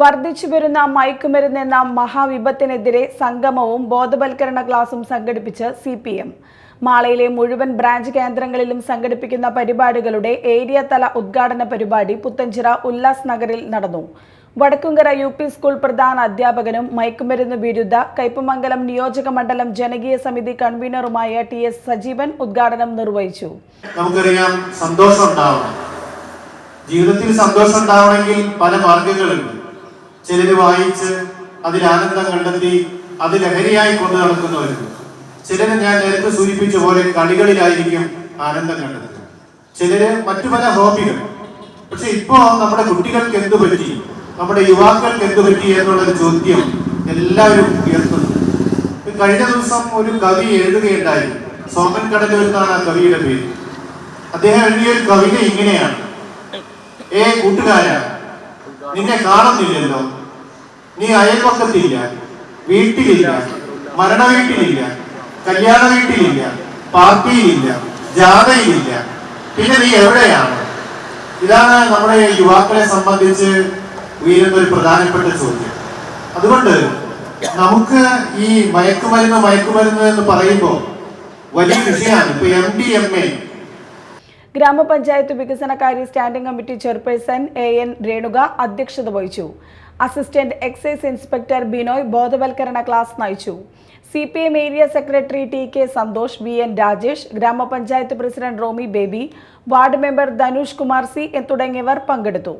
വർദ്ധിച്ചു വരുന്ന മയക്കുമരുന്ന് എന്ന മഹാവിപത്തിനെതിരെ സംഗമവും ബോധവൽക്കരണ ക്ലാസും സംഘടിപ്പിച്ച് സി പി എം. മാളയിലെ മുഴുവൻ ബ്രാഞ്ച് കേന്ദ്രങ്ങളിലും സംഘടിപ്പിക്കുന്ന പരിപാടികളുടെ ഏരിയ തല ഉദ്ഘാടന പരിപാടി പുത്തഞ്ചിറ ഉല്ലാസ് നഗറിൽ നടന്നു. വടക്കുംകര യു പി സ്കൂൾ പ്രധാന അധ്യാപകനും മയക്കുമരുന്ന് വിരുദ്ധ കയ്പമംഗലം നിയോജക മണ്ഡലം ജനകീയ സമിതി കൺവീനറുമായ ടി എസ് സജീവൻ ഉദ്ഘാടനം നിർവഹിച്ചു. ജീവിതത്തിൽ സന്തോഷം ഉണ്ടാവണമെങ്കിൽ പല മാർഗങ്ങളുണ്ട്. ചിലര് വായിച്ച് അതിൽ ആനന്ദം കണ്ടെത്തി അത് ലഹരിയായി കൊണ്ടു നടക്കുന്നവരുണ്ട്. ചിലര് ഞാൻ നേരത്തെ സൂചിപ്പിച്ച പോലെ കളികളിലായിരിക്കും ആനന്ദം കണ്ടെത്തുക ചിലര് മറ്റു പല ഹോബികൾ. പക്ഷെ ഇപ്പോ നമ്മുടെ കുട്ടികൾക്ക് എന്തു പറ്റി? നമ്മുടെ യുവാക്കൾക്ക് എന്തു പറ്റി എന്നുള്ളൊരു ചോദ്യം എല്ലാവരും ഉയർത്തുന്നു. കഴിഞ്ഞ ദിവസം ഒരു കവി എഴുതുകയുണ്ടായി. സോമൻ കടലൂർ എന്നാണ് ആ കവിയുടെ പേര്. അദ്ദേഹം എഴുതിയ ഒരു കവിത ഇങ്ങനെയാണ്. ഏ കൂട്ടുകാര നിന്നെ കാണുന്നില്ലല്ലോ. നീ അയൽപക്കത്തില്ല വീട്ടിലില്ല മരണ വീട്ടിലില്ല കല്യാണ വീട്ടിലില്ല പാർട്ടിയിലില്ല ജാഥയിലില്ല. പിന്നെ നീ എവിടെയാണ്? ഇതാണ് നമ്മുടെ യുവാക്കളെ സംബന്ധിച്ച് ഉയരുന്ന ഒരു പ്രധാനപ്പെട്ട ചോദ്യം. അതുകൊണ്ട് നമുക്ക് ഈ മയക്കുമരുന്ന് മയക്കുമരുന്ന് എന്ന് പറയുമ്പോൾ വലിയ വിഷയമാണ്. ഇപ്പൊ എം ഡി എം എ ഗ്രാമപഞ്ചായത്ത് വികസനകാര്യ standing committee chairperson A N Renuka അധ്യക്ഷത വഹിച്ചു. അസിസ്റ്റന്റ് എക്സൈസ് ഇൻസ്പെക്ടർ ബിനോയ് ബോധവൽക്കരണ ക്ലാസ് നയിച്ചു. C P M area secretary T K Santhosh V N Rajesh ഗ്രാമപഞ്ചായത്ത് president Romi Baby ward member Dhanush Kumar C തുടങ്ങിയവർ പങ്കെടുത്തു.